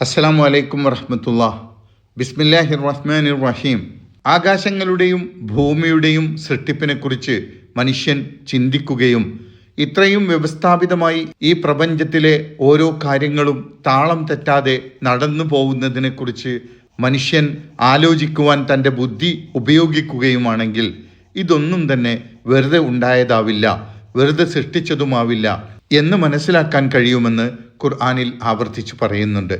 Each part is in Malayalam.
അസ്സലാമു അലൈക്കും വറഹമത്തുള്ള ബിസ്മില്ലാഹിർ റഹ്മാൻ റഹീം ആകാശങ്ങളുടെയും ഭൂമിയുടെയും സൃഷ്ടിപ്പിനെക്കുറിച്ച് മനുഷ്യൻ ചിന്തിക്കുകയും ഇത്രയും വ്യവസ്ഥാപിതമായി ഈ പ്രപഞ്ചത്തിലെ ഓരോ കാര്യങ്ങളും താളം തെറ്റാതെ നടന്നു പോകുന്നതിനെക്കുറിച്ച് മനുഷ്യൻ ആലോചിക്കുവാൻ തന്റെ ബുദ്ധി ഉപയോഗിക്കുകയുമാണെങ്കിൽ ഇതൊന്നും തന്നെ വെറുതെ ഉണ്ടായതാവില്ല വെറുതെ സൃഷ്ടിച്ചതുമാവില്ല എന്ന് മനസ്സിലാക്കാൻ കഴിയുമെന്ന് ഖുർആാനിൽ ആവർത്തിച്ച് പറയുന്നുണ്ട്.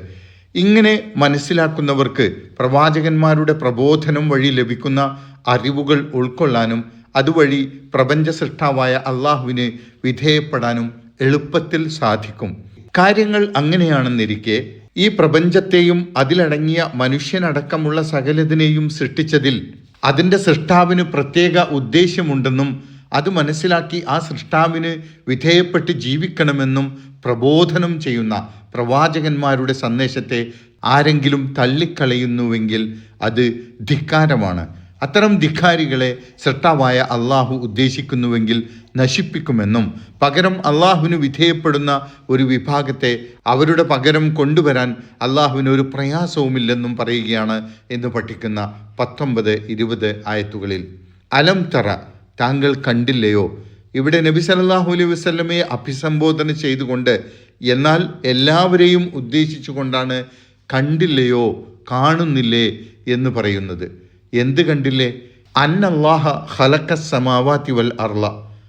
ഇങ്ങനെ മനസ്സിലാക്കുന്നവർക്ക് പ്രവാചകന്മാരുടെ പ്രബോധനം വഴി ലഭിക്കുന്ന അറിവുകൾ ഉൾക്കൊള്ളാനും അതുവഴി പ്രപഞ്ച സൃഷ്ടാവായ അള്ളാഹുവിന് വിധേയപ്പെടാനും എളുപ്പത്തിൽ സാധിക്കും. കാര്യങ്ങൾ അങ്ങനെയാണെന്നിരിക്കെ ഈ പ്രപഞ്ചത്തെയും അതിലടങ്ങിയ മനുഷ്യനടക്കമുള്ള സകലതിനെയും സൃഷ്ടിച്ചതിൽ അതിന്റെ സൃഷ്ടാവിന് പ്രത്യേക ഉദ്ദേശ്യമുണ്ടെന്നും അത് മനസ്സിലാക്കി ആ സൃഷ്ടാവിന് വിധേയപ്പെട്ട് ജീവിക്കണമെന്നും പ്രബോധനം ചെയ്യുന്ന പ്രവാചകന്മാരുടെ സന്ദേശത്തെ ആരെങ്കിലും തള്ളിക്കളയുന്നുവെങ്കിൽ അത് ധിക്കാരമാണ്. അത്തരം ധിക്കാരികളെ സൃഷ്ടാവായ അള്ളാഹു ഉദ്ദേശിക്കുന്നുവെങ്കിൽ നശിപ്പിക്കുമെന്നും പകരം അള്ളാഹുവിന് വിധേയപ്പെടുന്ന ഒരു വിഭാഗത്തെ അവരുടെ പകരം കൊണ്ടുവരാൻ അള്ളാഹുവിന് ഒരു പ്രയാസവുമില്ലെന്നും പറയുകയാണ് എന്ന് പഠിക്കുന്ന പത്തൊമ്പത് ഇരുപത് ആയത്തുകളിൽ. അലം തറ താങ്കൾ കണ്ടില്ലയോ? ഇവിടെ നബി സല്ലല്ലാഹു അലൈഹി അഭിസംബോധന ചെയ്തുകൊണ്ട് എന്നാൽ എല്ലാവരെയും ഉദ്ദേശിച്ചുകൊണ്ടാണ് കണ്ടില്ലയോ കാണുന്നില്ലേ എന്ന് പറയുന്നത്. എന്ത് കണ്ടില്ലേ? അന്നല്ലാഹ ഹലക്ക സമാവാത്തി വൽ അർള.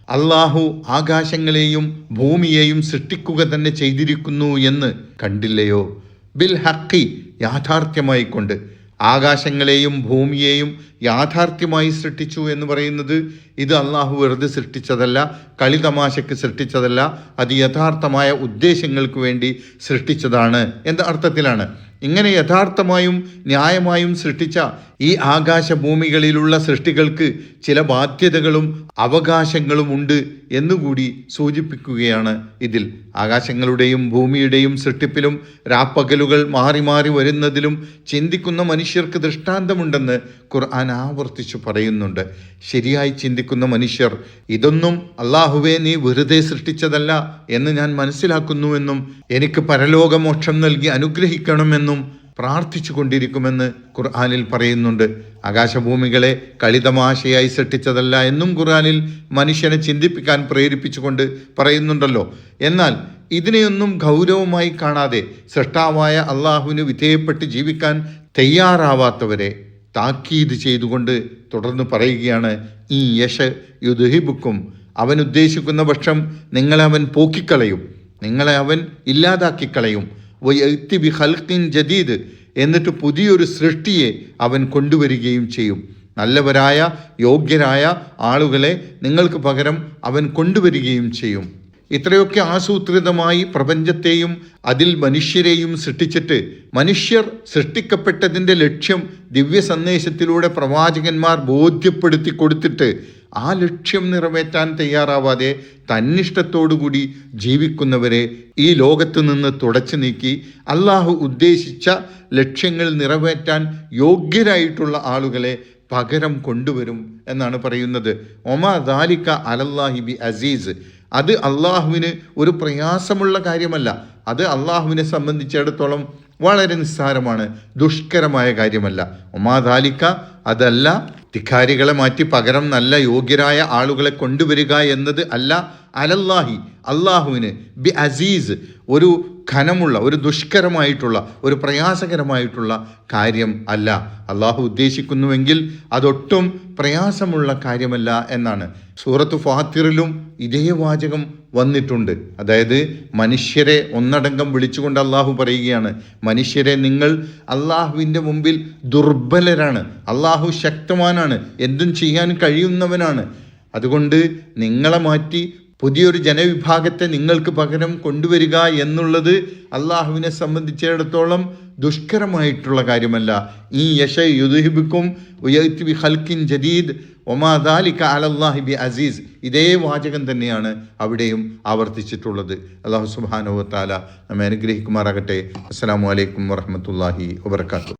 അള്ളാഹു ആകാശങ്ങളെയും ഭൂമിയെയും സൃഷ്ടിക്കുക തന്നെ ചെയ്തിരിക്കുന്നു എന്ന് കണ്ടില്ലയോ? ബിൽ ഹക്കി യാഥാർത്ഥ്യമായി കൊണ്ട് ആകാശങ്ങളെയും ഭൂമിയെയും യാഥാർത്ഥ്യമായി സൃഷ്ടിച്ചു എന്ന് പറയുന്നത് ഇത് അള്ളാഹു വെറുതെ സൃഷ്ടിച്ചതല്ല കളിതമാശയ്ക്ക് സൃഷ്ടിച്ചതല്ല അത് യഥാർത്ഥമായ ഉദ്ദേശങ്ങൾക്ക് വേണ്ടി സൃഷ്ടിച്ചതാണ്. എന്ന അർത്ഥത്തിലാണ്? ഇങ്ങനെ യഥാർത്ഥമായും ന്യായമായും സൃഷ്ടിച്ച ഈ ആകാശഭൂമികളിലുള്ള സൃഷ്ടികൾക്ക് ചില ബാധ്യതകളും അവകാശങ്ങളും ഉണ്ട് എന്നുകൂടി സൂചിപ്പിക്കുകയാണ് ഇതിൽ. ആകാശങ്ങളുടെയും ഭൂമിയുടെയും സൃഷ്ടിപ്പിലും രാപ്പകലുകൾ മാറി മാറി വരുന്നതിലും ചിന്തിക്കുന്ന മനുഷ്യർക്ക് ദൃഷ്ടാന്തമുണ്ടെന്ന് ഖുർആൻ ആവർത്തിച്ചു പറയുന്നുണ്ട്. ശരിയായി ചിന്തിക്കുന്ന മനുഷ്യർ ഇതൊന്നും അള്ളാഹുവെ നീ വെറുതെ സൃഷ്ടിച്ചതല്ല എന്ന് ഞാൻ മനസ്സിലാക്കുന്നുവെന്നും എനിക്ക് പരലോകമോക്ഷം നൽകി അനുഗ്രഹിക്കണമെന്നും പ്രാർത്ഥിച്ചു കൊണ്ടിരിക്കുമെന്ന് ഖുർആാനിൽ പറയുന്നുണ്ട്. ആകാശഭൂമികളെ കളിതമാശയായി സൃഷ്ടിച്ചതല്ല എന്നും ഖുർആാനിൽ മനുഷ്യനെ ചിന്തിപ്പിക്കാൻ പ്രേരിപ്പിച്ചുകൊണ്ട് പറയുന്നുണ്ടല്ലോ. എന്നാൽ ഇതിനെയൊന്നും ഗൗരവമായി കാണാതെ സൃഷ്ടാവായ അള്ളാഹുവിന് വിധേയപ്പെട്ട് ജീവിക്കാൻ തയ്യാറാവാത്തവരെ താക്കീത് ചെയ്തുകൊണ്ട് തുടർന്ന് പറയുകയാണ് ഈ യശ് യുദ്ഹിബുക്കും അവൻ ഉദ്ദേശിക്കുന്ന പക്ഷം നിങ്ങളെ അവൻ പോക്കിക്കളയും നിങ്ങളെ അവൻ ഇല്ലാതാക്കിക്കളയും വയത്തി ബി ഹൽക്കിൻ ജദീദ് എന്നിട്ട് പുതിയൊരു സൃഷ്ടിയെ അവൻ കൊണ്ടുവരികയും ചെയ്യും. നല്ലവരായ യോഗ്യരായ ആളുകളെ നിങ്ങൾക്ക് പകരം അവൻ കൊണ്ടുവരികയും ചെയ്യും. ഇത്രയൊക്കെ ആസൂത്രിതമായി പ്രപഞ്ചത്തെയും അതിൽ മനുഷ്യരെയും സൃഷ്ടിച്ചിട്ട് മനുഷ്യർ സൃഷ്ടിക്കപ്പെട്ടതിന്റെ ലക്ഷ്യം ദിവ്യ സന്ദേശത്തിലൂടെ പ്രവാചകന്മാർ ബോധ്യപ്പെടുത്തി കൊടുത്തിട്ട് ആ ലക്ഷ്യം നിറവേറ്റാൻ തയ്യാറാവാതെ തന്നിഷ്ടത്തോടുകൂടി ജീവിക്കുന്നവരെ ഈ ലോകത്ത് നിന്ന് തുടച്ചു നീക്കി അള്ളാഹു ഉദ്ദേശിച്ച ലക്ഷ്യങ്ങൾ നിറവേറ്റാൻ യോഗ്യരായിട്ടുള്ള ആളുകളെ പകരം കൊണ്ടുവരും എന്നാണ് പറയുന്നത്. ഒമാ ദാലിക്ക അലല്ലാഹി ബി അസീസ്. അത് അള്ളാഹുവിന് ഒരു പ്രയാസമുള്ള കാര്യമല്ല. അത് അള്ളാഹുവിനെ സംബന്ധിച്ചിടത്തോളം വളരെ നിസ്സാരമാണ് ദുഷ്കരമായ കാര്യമല്ല. ഒമാദാലിക്ക അതല്ല ധിക്കാരികളെ മാറ്റി പകരം നല്ല യോഗ്യരായ ആളുകളെ കൊണ്ടുവരിക എന്നത് അല്ല അലല്ലാഹി അള്ളാഹുവിന് ബി അസീസ് ഒരു ഖനമുള്ള ഒരു ദുഷ്കരമായിട്ടുള്ള ഒരു പ്രയാസകരമായിട്ടുള്ള കാര്യം അല്ല. അള്ളാഹു ഉദ്ദേശിക്കുന്നുവെങ്കിൽ അതൊട്ടും പ്രയാസമുള്ള കാര്യമല്ല എന്നാണ്. സൂറത്ത് ഫാത്തിറിലും ഇതേ വാചകം വന്നിട്ടുണ്ട്. അതായത് മനുഷ്യരെ ഒന്നടങ്കം വിളിച്ചുകൊണ്ട് അള്ളാഹു പറയുകയാണ്. മനുഷ്യരെ നിങ്ങൾ അള്ളാഹുവിന്റെ മുമ്പിൽ ദുർബലരാണ്. അള്ളാഹു ശക്തമാനാണ് എന്തും ചെയ്യാൻ കഴിയുന്നവനാണ്. അതുകൊണ്ട് നിങ്ങളെ മാറ്റി പുതിയൊരു ജനവിഭാഗത്തെ നിങ്ങൾക്ക് പകരം കൊണ്ടുവരിക എന്നുള്ളത് അള്ളാഹുവിനെ സംബന്ധിച്ചിടത്തോളം ദുഷ്കരമായിട്ടുള്ള കാര്യമല്ല. ഈ യശ യുദ്ഹിബിക്കും ഉയർത്തി ഹൽക്കിൻ ജദീദ് ഒമാദാലിക്ക അലല്ലാഹി ബി അസീസ്. ഇതേ വാചകം തന്നെയാണ് അവിടെയും ആവർത്തിച്ചിട്ടുള്ളത്. അള്ളാഹു സുബാനുവത്താല നമ്മെ അനുഗ്രഹിക്കുമാറാകട്ടെ. അസ്സാം വലൈക്കും വറഹമത്തല്ലാഹി വാത്തു